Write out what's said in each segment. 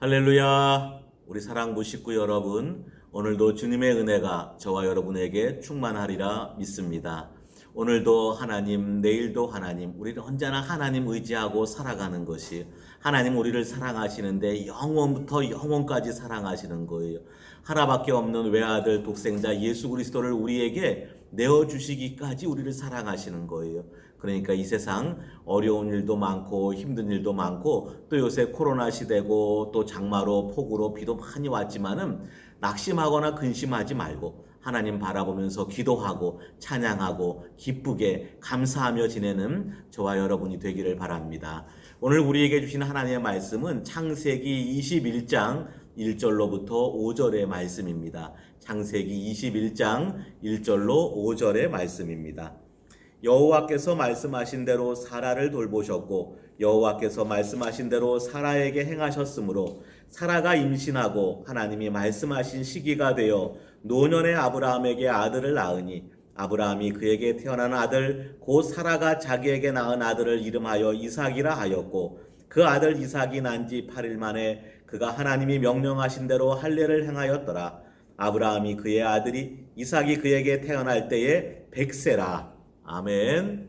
할렐루야. 우리 사랑부 식구 여러분, 오늘도 주님의 은혜가 저와 여러분에게 충만하리라 믿습니다. 오늘도 하나님, 내일도 하나님, 우리는 언제나 하나님 의지하고 살아가는 것이 하나님 우리를 사랑하시는데 영원부터 영원까지 사랑하시는 거예요. 하나밖에 없는 외아들 독생자 예수 그리스도를 우리에게 내어 주시기까지 우리를 사랑하시는 거예요. 그러니까 이 세상 어려운 일도 많고 힘든 일도 많고 또 요새 코로나 시대고 또 장마로 폭우로 비도 많이 왔지만은 낙심하거나 근심하지 말고 하나님 바라보면서 기도하고 찬양하고 기쁘게 감사하며 지내는 저와 여러분이 되기를 바랍니다. 오늘 우리에게 주신 하나님의 말씀은 창세기 21장 1절로부터 5절의 말씀입니다. 창세기 21장 1절로 5절의 말씀입니다. 여호와께서 말씀하신 대로 사라를 돌보셨고 여호와께서 말씀하신 대로 사라에게 행하셨으므로 사라가 임신하고 하나님이 말씀하신 시기가 되어 노년의 아브라함에게 아들을 낳으니 아브라함이 그에게 태어난 아들 곧 사라가 자기에게 낳은 아들을 이름하여 이삭이라 하였고 그 아들 이삭이 난 지 8일 만에 그가 하나님이 명령하신 대로 할례를 행하였더라 아브라함이 그의 아들이 이삭이 그에게 태어날 때에 백세라 아멘.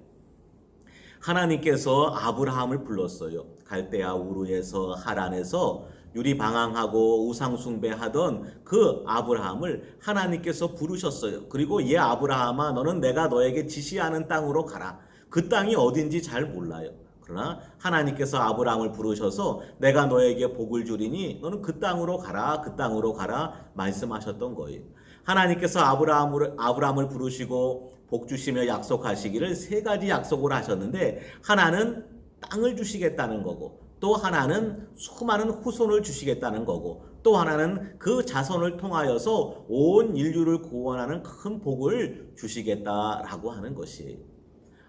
하나님께서 아브라함을 불렀어요. 갈대아 우르에서 하란에서 유리 방황하고 우상 숭배하던 그 아브라함을 하나님께서 부르셨어요. 그리고 얘 아브라함아 너는 내가 너에게 지시하는 땅으로 가라. 그 땅이 어딘지 잘 몰라요. 그러나 하나님께서 아브라함을 부르셔서 내가 너에게 복을 주리니 너는 그 땅으로 가라. 그 땅으로 가라 말씀하셨던 거예요. 하나님께서 아브라함을 아브라함을 부르시고 복 주시며 약속하시기를 세 가지 약속을 하셨는데 하나는 땅을 주시겠다는 거고 또 하나는 수많은 후손을 주시겠다는 거고 또 하나는 그 자손을 통하여서 온 인류를 구원하는 큰 복을 주시겠다라고 하는 것이에요.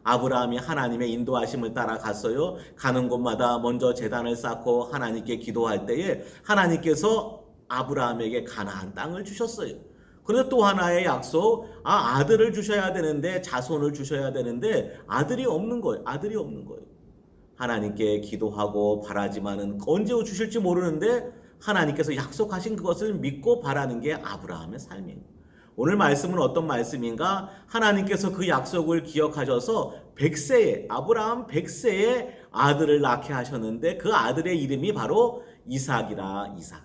아브라함이 하나님의 인도하심을 따라 갔어요. 가는 곳마다 먼저 재단을 쌓고 하나님께 기도할 때에 하나님께서 아브라함에게 가나안 땅을 주셨어요. 그런데 또 하나의 약속, 아, 아들을 주셔야 되는데, 자손을 주셔야 되는데, 아들이 없는 거예요. 아들이 없는 거예요. 하나님께 기도하고 바라지만은 언제 주실지 모르는데, 하나님께서 약속하신 그것을 믿고 바라는 게 아브라함의 삶이에요. 오늘 말씀은 어떤 말씀인가? 하나님께서 그 약속을 기억하셔서 100세에, 아브라함 100세에 아들을 낳게 하셨는데, 그 아들의 이름이 바로 이삭이라, 이삭.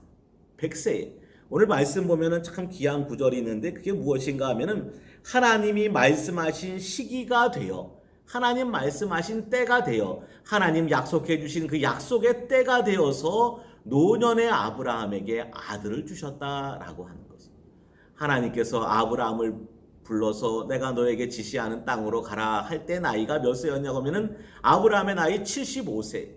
100세에. 오늘 말씀 보면은 참 귀한 구절이 있는데 그게 무엇인가 하면은 하나님이 말씀하신 시기가 되어 하나님 말씀하신 때가 되어 하나님 약속해 주신 그 약속의 때가 되어서 노년의 아브라함에게 아들을 주셨다라고 하는 것입니다. 하나님께서 아브라함을 불러서 내가 너에게 지시하는 땅으로 가라 할 때 나이가 몇 세였냐고 하면은 아브라함의 나이 75세.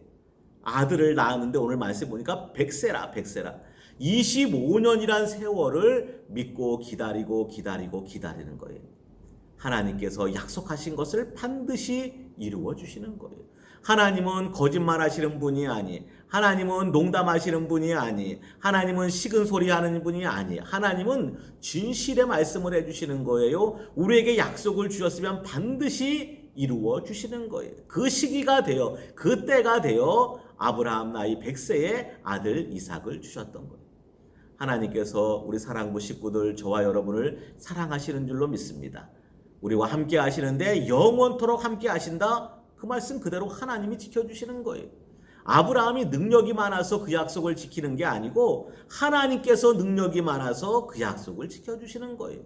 아들을 낳았는데 오늘 말씀 보니까 100세라 100세라. 25년이란 세월을 믿고 기다리고 기다리고 기다리는 거예요. 하나님께서 약속하신 것을 반드시 이루어 주시는 거예요. 하나님은 거짓말 하시는 분이 아니, 하나님은 농담하시는 분이 아니, 하나님은 식은 소리 하는 분이 아니, 하나님은 진실의 말씀을 해주시는 거예요. 우리에게 약속을 주셨으면 반드시 이루어 주시는 거예요. 그 시기가 되어, 그 때가 되어 아브라함 나이 100세에 아들 이삭을 주셨던 거예요. 하나님께서 우리 사랑부 식구들 저와 여러분을 사랑하시는 줄로 믿습니다. 우리와 함께 하시는데 영원토록 함께 하신다. 그 말씀 그대로 하나님이 지켜주시는 거예요. 아브라함이 능력이 많아서 그 약속을 지키는 게 아니고 하나님께서 능력이 많아서 그 약속을 지켜주시는 거예요.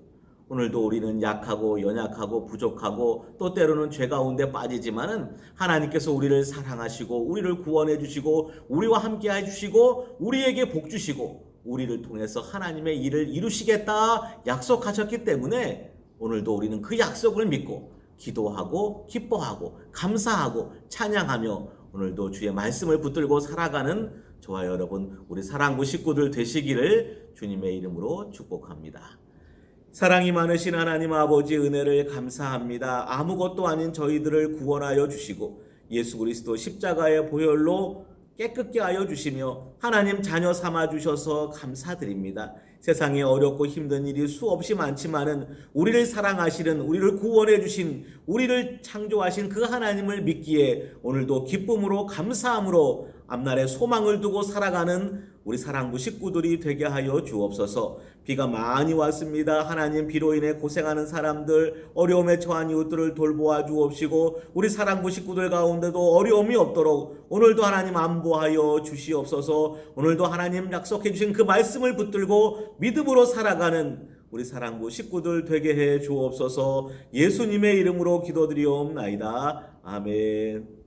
오늘도 우리는 약하고 연약하고 부족하고 또 때로는 죄 가운데 빠지지만은 하나님께서 우리를 사랑하시고 우리를 구원해 주시고 우리와 함께 해 주시고 우리에게 복 주시고 우리를 통해서 하나님의 일을 이루시겠다 약속하셨기 때문에 오늘도 우리는 그 약속을 믿고 기도하고 기뻐하고 감사하고 찬양하며 오늘도 주의 말씀을 붙들고 살아가는 저와 여러분 우리 사랑부 식구들 되시기를 주님의 이름으로 축복합니다. 사랑이 많으신 하나님 아버지 은혜를 감사합니다. 아무것도 아닌 저희들을 구원하여 주시고 예수 그리스도 십자가의 보혈로 깨끗게 하여 주시며 하나님 자녀 삼아 주셔서 감사드립니다. 세상에 어렵고 힘든 일이 수없이 많지만은 우리를 사랑하시는 우리를 구원해 주신 우리를 창조하신 그 하나님을 믿기에 오늘도 기쁨으로 감사함으로 앞날에 소망을 두고 살아가는 우리 사랑부 식구들이 되게 하여 주옵소서. 비가 많이 왔습니다. 하나님 비로 인해 고생하는 사람들, 어려움에 처한 이웃들을 돌보아 주옵시고 우리 사랑부 식구들 가운데도 어려움이 없도록 오늘도 하나님 안보하여 주시옵소서. 오늘도 하나님 약속해 주신 그 말씀을 붙들고 믿음으로 살아가는 우리 사랑부 식구들 되게 해 주옵소서. 예수님의 이름으로 기도드리옵나이다. 아멘.